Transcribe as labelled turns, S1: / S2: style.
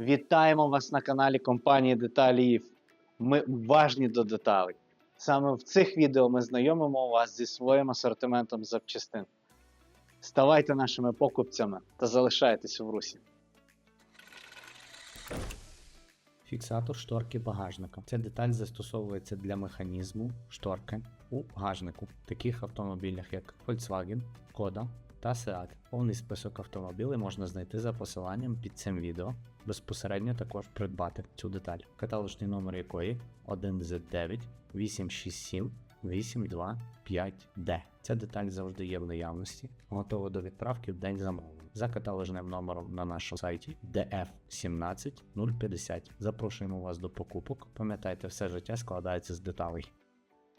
S1: Вітаємо вас на каналі компанії Деталіїв. Ми уважні до деталей. Саме в цих відео ми знайомимо вас зі своїм асортиментом запчастин. Ставайте нашими покупцями та залишайтесь в русі. Фіксатор шторки багажника. Ця деталь застосовується для механізму шторки у багажнику, в таких автомобілях як Volkswagen, Skoda та Seat. Повний список автомобілів можна знайти за посиланням під цим відео. Безпосередньо також придбати цю деталь, каталожний номер якої 1Z9 867 825D. Ця деталь завжди є в наявності, готова до відправки в день замовлення. За каталожним номером на нашому сайті DF17050. Запрошуємо вас до покупок. Пам'ятайте, все життя складається з деталей.